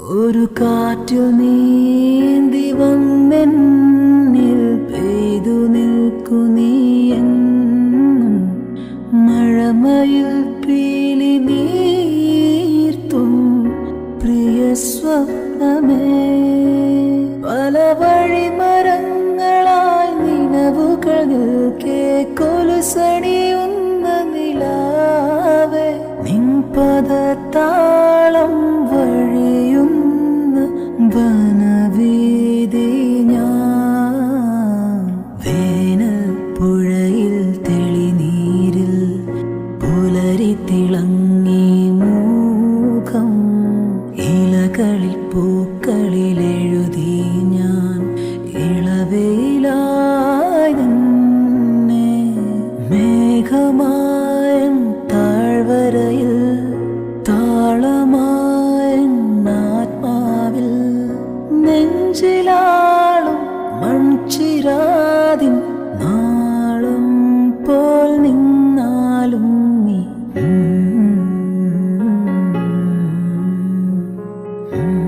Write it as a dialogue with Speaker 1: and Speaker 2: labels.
Speaker 1: ഒരു കാറ്റു നീന്തി വന്നെന്നിൽ പെയ്തു നിൽക്കു നീ എന്നും. മഴമയിൽ പീലി നീർത്തും പ്രിയ സ്വപ്നമേ. പല വഴിമരങ്ങളായി നിലവുകൾ നിൽക്കേ കൊലുസണിയുന്ന നിലാവേ. നിൻ പദത്താളം വഴിയുന്ന തിളങ്ങി മൂഖം ഇലകളിൽ പൂക്കളിലെഴുതി ഞാൻ ഇളവേലായ മേഘമായ താഴ്വരയിൽ താളമായ ആത്മാവിൽ. നെഞ്ചിലാളും മൺചിരാതിൻ Mm.